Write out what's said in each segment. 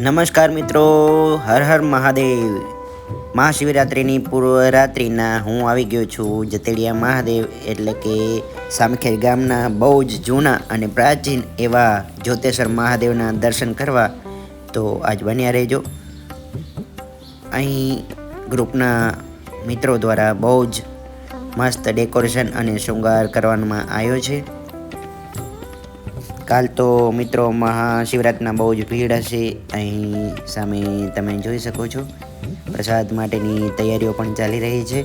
નમસ્કાર મિત્રો, હર હર મહાદેવ. મહાશિવરાત્રિની પૂર્વ રાત્રિના હું આવી ગયો છું જતેડિયા મહાદેવ એટલે કે સામખેર ગામના બહુ જ જૂના અને પ્રાચીન એવા જ્યોતેશ્વર મહાદેવના દર્શન કરવા. તો આજ બન્યા રહેજો. અહીં ગ્રુપના મિત્રો દ્વારા બહુ જ મસ્ત ડેકોરેશન અને શૃંગાર કરવામાં આવ્યો છે. કાલ તો મિત્રો મહાશિવરાત્રિના બહુ જ ભીડ હશે. અહીં સામે તમે જોઈ શકો છો. પ્રસાદ માટેની તૈયારીઓ પણ ચાલી રહી છે.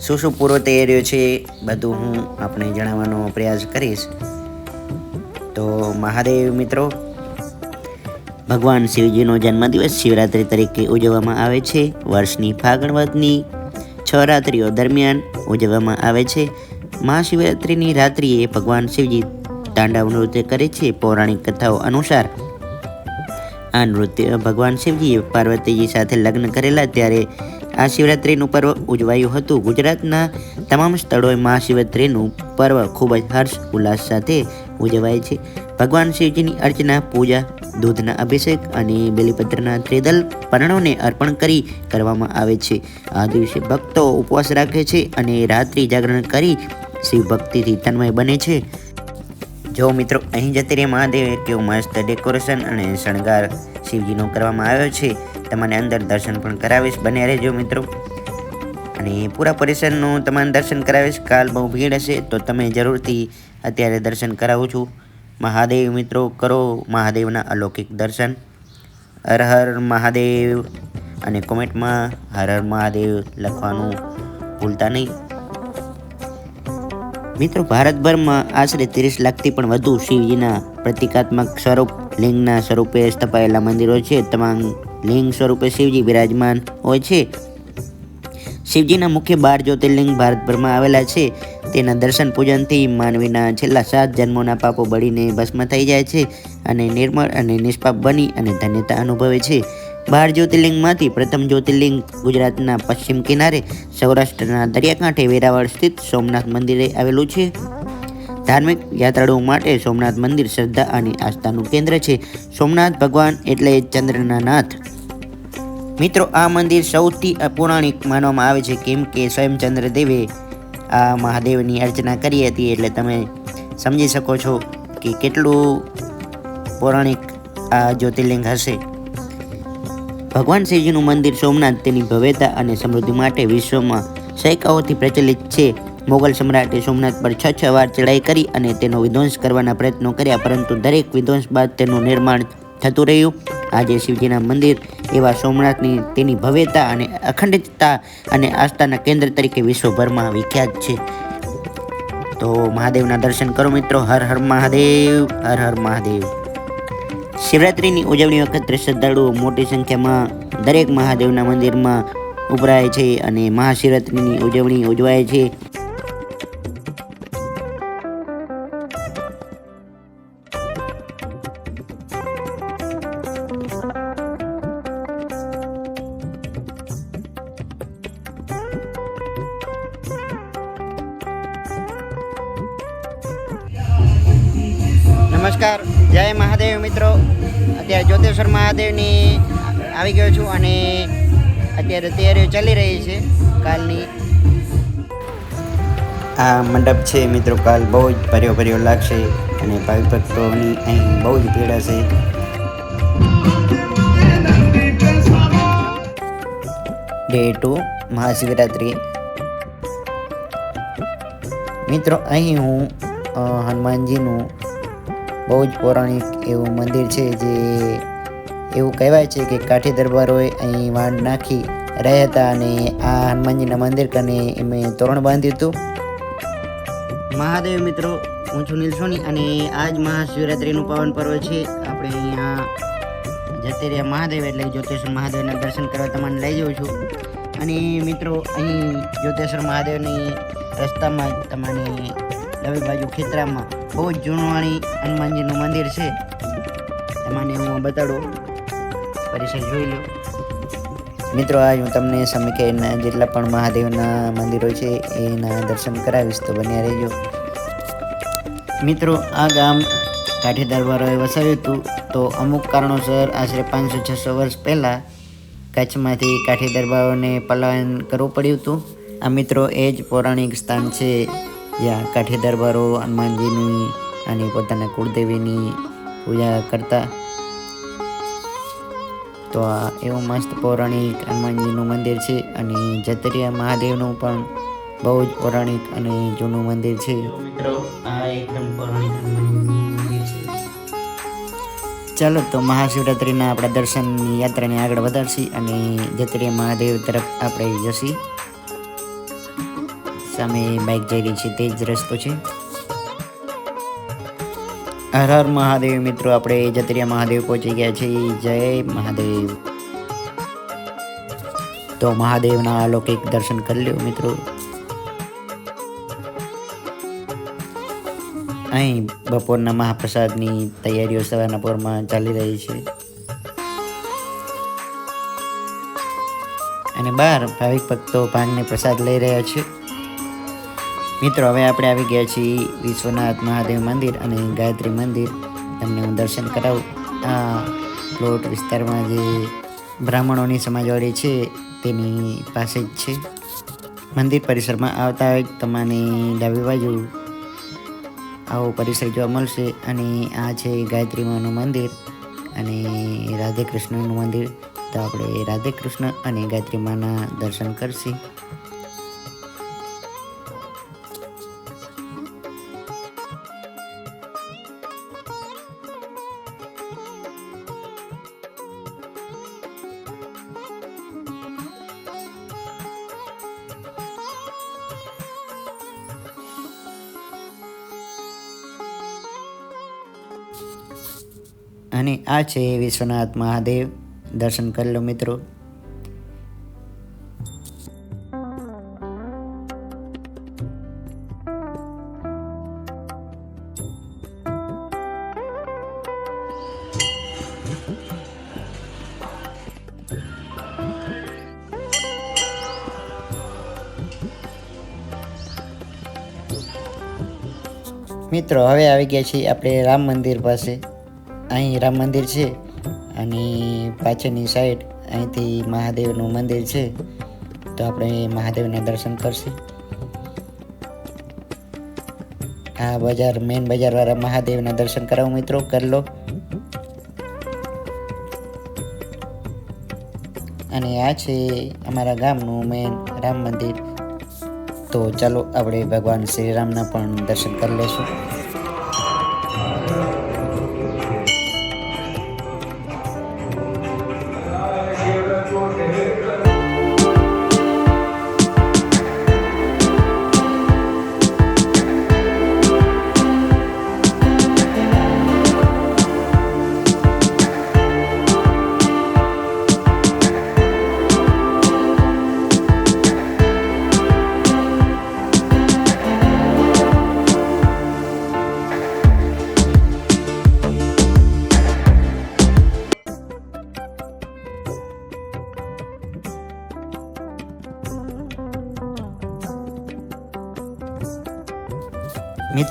શું શું પૂર્વ તૈયારીઓ છે બધું હું આપણે જણાવવાનો પ્રયાસ કરીશ. તો મહાદેવ મિત્રો, ભગવાન શિવજીનો જન્મદિવસ શિવરાત્રિ તરીકે ઉજવવામાં આવે છે. વર્ષની ફાગણ વદની છ રાત્રિઓ દરમિયાન ઉજવવામાં આવે છે. મહાશિવરાત્રિની રાત્રિએ ભગવાન શિવજી તાંડવ નૃત્ય કરે છે. પૌરાણિક કથાઓ અનુસાર આ નૃત્ય ભગવાન શિવજીએ પાર્વતીજી સાથે લગ્ન કરેલા ત્યારે આ શિવરાત્રિનું પર્વ ઉજવાયું હતું. ગુજરાતના તમામ સ્થળોએ મહાશિવરાત્રિનું પર્વ ખૂબ જ હર્ષ ઉલ્લાસ સાથે ઉજવાય છે. ભગવાન શિવજીની અર્ચના, પૂજા, દૂધના અભિષેક અને બેલીપત્રના ત્રિદલ પર્ણોને અર્પણ કરી કરવામાં આવે છે. આ દિવસે ભક્તો ઉપવાસ રાખે છે અને રાત્રિ જાગરણ કરી શિવ ભક્તિથી તન્મય બને છે. જો મિત્રો, અહીં જતી રહી મહાદેવ કેવું મસ્ત ડેકોરેશન અને શણગાર શિવજીનો કરવામાં આવ્યો છે. તમને અંદર દર્શન પણ કરાવીશ બને રહેજો મિત્રો. અને પૂરા પરિસરનું તમારે દર્શન કરાવીશ, કાલ બહુ ભીડ હશે, તો તમે જરૂરથી અત્યારે દર્શન કરાવું છું. મહાદેવ મિત્રો, કરો મહાદેવના અલૌકિક દર્શન. હર હર મહાદેવ. અને કોમેન્ટમાં હર હર મહાદેવ લખવાનું ભૂલતા નહીં. મિત્રો, ભારતભરમાં આશરે ત્રીસ લાખથી પણ વધુ શિવજીના પ્રતિકાત્મક સ્વરૂપ, લિંગના સ્વરૂપે સ્થપાયેલા મંદિરો છે. તમામ લિંગ સ્વરૂપે શિવજી બિરાજમાન હોય છે. શિવજીના મુખ્ય બાર જ્યોતિર્લિંગ ભારતભરમાં આવેલા છે. તેના દર્શન પૂજનથી માનવીના છેલ્લા સાત જન્મોના પાપો બળીને ભસ્મ થઈ જાય છે અને નિર્મળ અને નિષ્પાપ બની અને ધન્યતા અનુભવે છે. બાર જ્યોતિર્લિંગમાંથી પ્રથમ જ્યોતિર્લિંગ ગુજરાતના પશ્ચિમ કિનારે સૌરાષ્ટ્રના દરિયાકાંઠે વેરાવળ સ્થિત સોમનાથ મંદિરે આવેલું છે. ધાર્મિક યાત્રાળુઓ માટે સોમનાથ મંદિર શ્રદ્ધા અને આસ્થાનું કેન્દ્ર છે. સોમનાથ ભગવાન એટલે ચંદ્રના નાથ. મિત્રો, આ મંદિર સૌથી પૌરાણિક માનવામાં આવે છે, કેમ કે સ્વયં ચંદ્રદેવે આ મહાદેવની અર્ચના કરી હતી એટલે તમે સમજી શકો છો કે કેટલું પૌરાણિક આ જ્યોતિર્લિંગ હશે. ભગવાન શિવજીનું મંદિર સોમનાથ તેની ભવ્યતા અને સમૃદ્ધિ માટે વિશ્વમાં સૈકાઓથી પ્રચલિત છે. મોગલ સમ્રાટે સોમનાથ પર છ છ વાર ચડાઈ કરી અને તેનો વિધ્વંસ કરવાના પ્રયત્નો કર્યા, પરંતુ દરેક વિધ્વંસ બાદ તેનું નિર્માણ થતું રહ્યું. આજે શિવજીના મંદિર એવા સોમનાથની તેની ભવ્યતા અને અખંડિતતા અને આસ્થાના કેન્દ્ર તરીકે વિશ્વભરમાં વિખ્યાત છે. તો મહાદેવના દર્શન કરો મિત્રો. હર હર મહાદેવ, હર હર મહાદેવ. શિવરાત્રિની ઉજવણી વખતે શ્રદ્ધાળુઓ મોટી સંખ્યામાં દરેક મહાદેવના મંદિરમાં ઉભરાય છે અને મહાશિવરાત્રિની ઉજવણી ઉજવાય છે. નમસ્કાર, જય મહાદેવ મિત્રો. અત્યારે જ્યોતેશ્વર મહાદેવની આવી ગયો છું અને અત્યારે તૈયારીઓ ચાલી રહી છે કાલની. આ મંડપ છે મિત્રો કાલ બહુ જ ભર્યો ભર્યો લાગશે અને ભાવિ ભક્તોની અહીં બહુ જ ભીડ હશે. Day two Mahashivratri. મિત્રો અહીં હું હનુમાનજીનું બહુ જ પૌરાણિક એવું મંદિર છે જે એવું કહેવાય છે કે કાઠી દરબારોએ અહીં વાંડ નાખી રહ્યા હતા અને આ હનુમાનજીના મંદિર કને એમે તોરણ બાંધ્યું હતું. મહાદેવ મિત્રો, હું છું નીલ સોની અને આજ મહાશિવરાત્રિનું પાવન પર્વ છે. આપણે અહીંયા જતે રહ્યા મહાદેવ એટલે જ્યોતિષ મહાદેવના દર્શન કરવા તમને લઈ જાઉં છું. અને મિત્રો, અહીં જ્યોતિષ મહાદેવની રસ્તામાં તમારી ડાબી બાજુ ખેતરામાં બહુ જ જૂનવાણી હનુમાનજીનું મંદિર છે. તમને હું બતાડું. પરિસર જોઈ લો. મિત્રો, આજ હું તમને સમીખેરના જેટલા પણ મહાદેવના મંદિરો છે, એના દર્શન કરાવીશ તો બન્યા રહેજો. મિત્રો, આ ગામ કાઠી દરબારોએ વસાવ્યું હતું. તો અમુક કારણોસર આશરે પાંચસો છસો વર્ષ પહેલાં કચ્છમાંથી કાઠી દરબારોને પલાયન કરવું પડ્યું હતું. આ મિત્રો, એ જ પૌરાણિક સ્થાન છે. જ્યાં કાઠી દરબારો હનુમાનજીની અને પોતાના કુળદેવીની પૂજા કરતા. તો આ એવું મસ્ત પૌરાણિક હનુમાનજીનું મંદિર છે અને જતરિયા મહાદેવનું પણ બહુ જ પૌરાણિક અને જૂનું મંદિર છે. મિત્રો આ એકદમ પૌરાણિક મંદિર છે. ચાલો તો મહાશિવરાત્રિના આપણા દર્શનની યાત્રાને આગળ વધારશી અને જતરિયા મહાદેવ તરફ આપણે જશી. સામે બાઇક જઈ રહી છે તે જ રસ્તો છે. હર હર મહાદેવ મિત્રો, આપણે જતરિયા મહાદેવ પહોંચી ગયા છીએ. જય મહાદેવ. તો મહાદેવના અલૌકિક દર્શન કરી લ્યો મિત્રો. અહીં બપોરના મહાપ્રસાદની તૈયારીઓ સવારના પોરમાં ચાલી રહી છે. અને બહાર ભાવિક ભક્તો ભાંગને પ્રસાદ લઈ રહ્યા છે. મિત્રો, હવે આપણે આવી ગયા છીએ વિશ્વનાથ મહાદેવ મંદિર અને ગાયત્રી મંદિર. તમને હું દર્શન કરાવું. આ પ્લોટ વિસ્તારમાં જે બ્રાહ્મણોની સમાજવાડી છે, તેની પાસે જ છે. મંદિર પરિસરમાં આવતા તમારે ડાબી બાજુ આવો પરિસર જોવા મળશે. અને આ છે ગાયત્રી માનું મંદિર અને રાધે કૃષ્ણનું મંદિર. તો આપણે રાધે કૃષ્ણ અને ગાયત્રી માના દર્શન કરશી. અને આ છે વિશ્વનાથ મહાદેવ. દર્શન કરી લો મિત્રો. મિત્રો, હવે આવી ગયા છીએ આપણે રામ મંદિર પાસે. અહીં રામ મંદિર છે અને પાછળની સાઈડ અહીંથી મહાદેવનું મંદિર છે. તો આપણે મહાદેવના દર્શન કરશું. આ બજાર મેન બજારવાળા મહાદેવના દર્શન કરાવું મિત્રો, કરી લો. અને આ છે અમારા ગામનું મેન રામ મંદિર. તો ચાલો આપણે ભગવાન શ્રી રામના પણ દર્શન કરી લેશું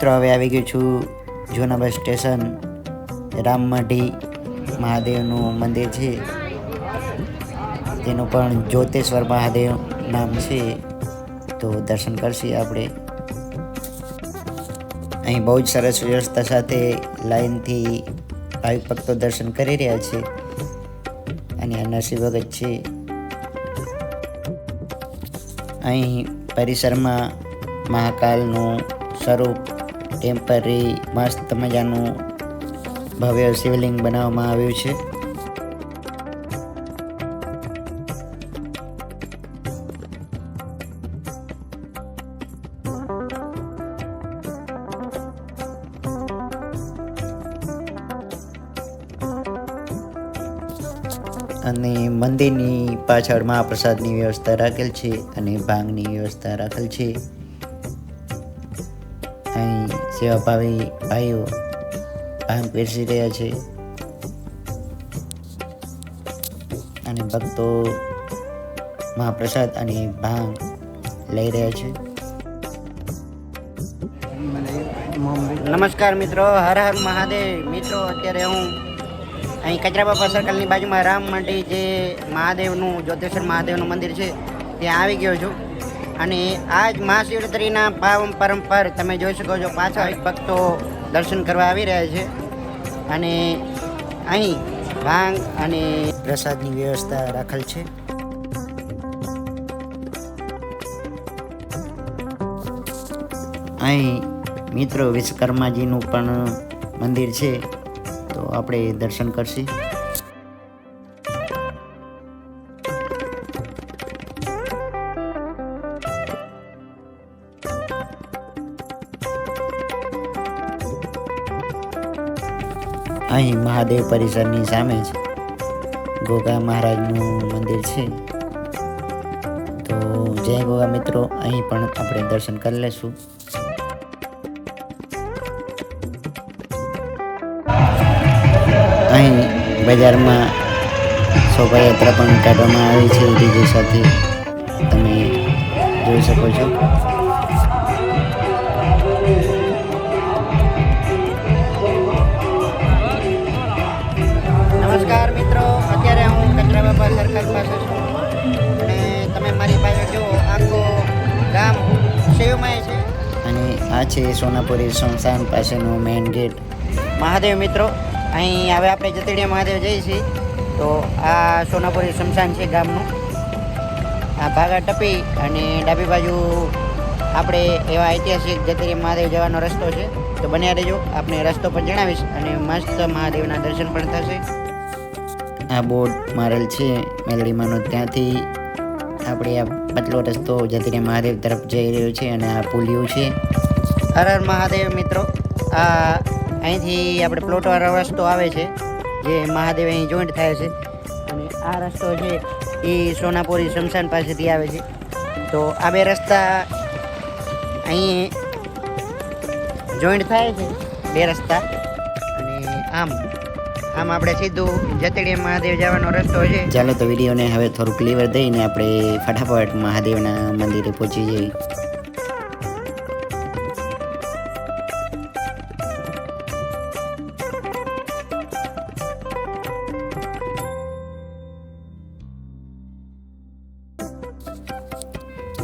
મિત્રો, હવે આવી ગયું છું જૂના બસ સ્ટેશન. રામમઢી મહાદેવનું મંદિર છે. તેનું પણ જ્યોતેશ્વર મહાદેવ નામ છે. તો દર્શન કરશી આપણે. અહીં બહુ જ સરસ વ્યવસ્થા સાથે લાઈનથી ભાવિક ભક્તો દર્શન કરી રહ્યા છે. અને આ નરસિંહ ભગત છે. અહીં પરિસરમાં મહાકાલનું સ્વરૂપ ટેમ્પરરી મસ્ત મજાનું ભવ્ય શિવલિંગ બનાવવામાં આવ્યું છે. અને મંદિરની પાછળ મહાપ્રસાદની વ્યવસ્થા રાખેલ છે અને ભાંગની વ્યવસ્થા રાખેલ છે. સેવાભાવી ભાઈઓ ભાંગ પીરસી રહ્યા છે. અને ભક્તો મહાપ્રસાદ અને ભાંગ લઈ રહ્યા છે. નમસ્કાર મિત્રો, હર હર મહાદેવ. મિત્રો, અત્યારે હું અહીં કચરા બાપા સર્કલની બાજુમાં રામ મંડી જે મહાદેવનું જોતેશ્વર મહાદેવનું મંદિર છે, ત્યાં આવી ગયો છું. અને આ જ મહાશિવરાત્રિના પાવન પરંપર તમે જોઈ શકો છો પાછા એક ભક્તો દર્શન કરવા આવી રહ્યા છે. અને અહીં ભાંગ અને પ્રસાદની વ્યવસ્થા રાખેલ છે. અહીં મિત્રો વિશ્વકર્માજીનું પણ મંદિર છે. તો આપણે દર્શન કરશી. અહીં મહાદેવ પરિસરની સામે જ ગોગા મહારાજનું મંદિર છે. તો જય ગોગા મિત્રો, અહીં પણ આપણે દર્શન કરી લેશું. અહીં બજારમાં શોભાયાત્રા પણ કાઢવામાં આવી છે. ડીજે સાથે તમે જોઈ શકો છો. બાબા સર્કલ પાસે છું. અને તમે મારી પાસે જુઓ આખો ગામ શિવમય છે. અને આ છે સોનાપુરી સંસ્થાન પાસેનો મેઇન ગેટ મહાદેવ મિત્રો અહીં હવે આપણે જતડીયા મહાદેવ જઈએ છીએ. તો આ સોનાપુરી શમશાન છે ગામનું. આ ભાગા ટપી અને ડાબી બાજુ આપણે એવા ઐતિહાસિક જતડીયા મહાદેવ જવાનો રસ્તો છે. તો બન્યા રહેજો આપણે રસ્તો પણ જણાવીશ અને મસ્ત મહાદેવના દર્શન પણ થશે. આ બોર્ડ મારેલ છે, મેલડીમાંનો ત્યાંથી આપણે આ પતલો રસ્તો જતીને મહાદેવ તરફ જઈ રહ્યો છે અને આ પુલિયું છે. હર હર મહાદેવ મિત્રો, આ અહીંથી આપણે પ્લોટવાળો રસ્તો આવે છે, જે મહાદેવ અહીં જોઈન્ટ થાય છે. અને આ રસ્તો છે એ સોનાપુરી શમશાન પાસેથી આવે છે. તો આ બે રસ્તા અહીં જોઈન્ટ થાય છે, બે રસ્તા. અને આમ આમ આપણે સીધું જતડીએ મહાદેવ જવાનો રસ્તો છે. ચાલો તો વિડીયોને હવે થોડુંક ક્લિયર દઈને આપણે ફટાફટ મહાદેવના મંદિરે પહોંચી જઈએ.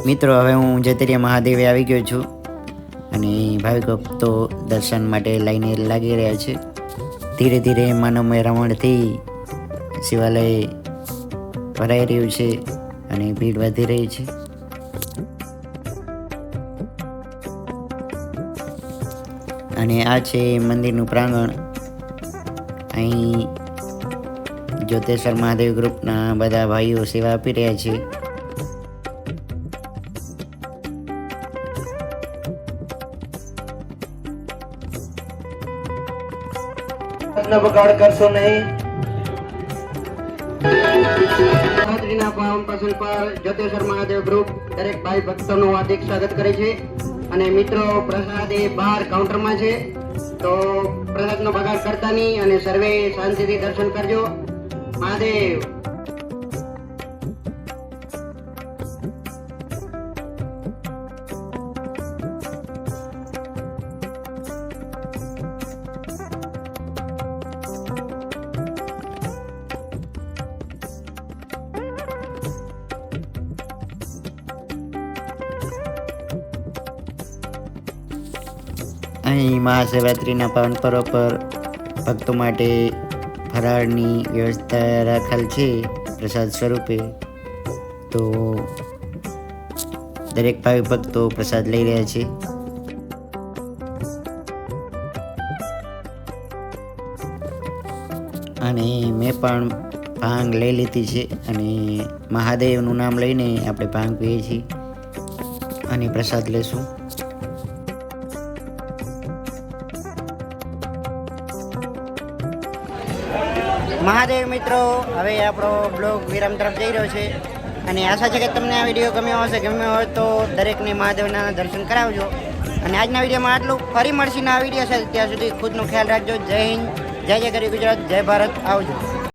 મિત્રો, હવે હું જતરિયા મહાદેવે આવી ગયો છું. અને ભાવિક ભક્તો દર્શન માટે લાઈને લાગી રહ્યા છે. ધીરે ધીરે માનવમય રમણથી શિવાલય ભરાઈ રહ્યું છે અને ભીડ વધી રહી છે. અને આ છે મંદિરનું પ્રાંગણ. અહીં જ્યોતેશ્વર મહાદેવ ગ્રુપના બધા ભાઈઓ સેવા આપી રહ્યા છે. નો બગાડ કરશો નહીં. ગ્રુપ દરેક ભાઈ ભક્તોનું હાર્દિક સ્વાગત કરે છે. અને મિત્રો, પ્રસાદ એ બહાર કાઉન્ટરમાં છે. તો પ્રસાદનો બગાડ કરતા અને સર્વે શાંતિથી દર્શન કરજો. મહાદેવ. અહીં મહાશિવરાત્રિના પાવન પર્વ પર ભક્તો માટે ફરાળની વ્યવસ્થા રાખેલ છે પ્રસાદ સ્વરૂપે. તો દરેક ભાવિ ભક્તો પ્રસાદ લઈ રહ્યા છે. અને મેં પણ ભાંગ લઈ લીધી છે અને મહાદેવનું નામ લઈને આપણે ભાંગ પીએ છીએ અને પ્રસાદ લેશું મહાદેવ મિત્રો, હવે આપણો બ્લોગ વિરામ તરફ જઈ રહ્યો છે. અને આશા છે કે તમને આ વીડિયો ગમ્યો હશે. ગમ્યો હોય તો દરેકને મહાદેવના દર્શન કરાવજો. અને આજના વિડીયોમાં આટલું. ફરી મળશે આ વીડિયો છે ત્યાં સુધી ખુદનો ખ્યાલ રાખજો. જય હિન્દ. જય જય ગરી ગુજરાત. જય ભારત. આવજો.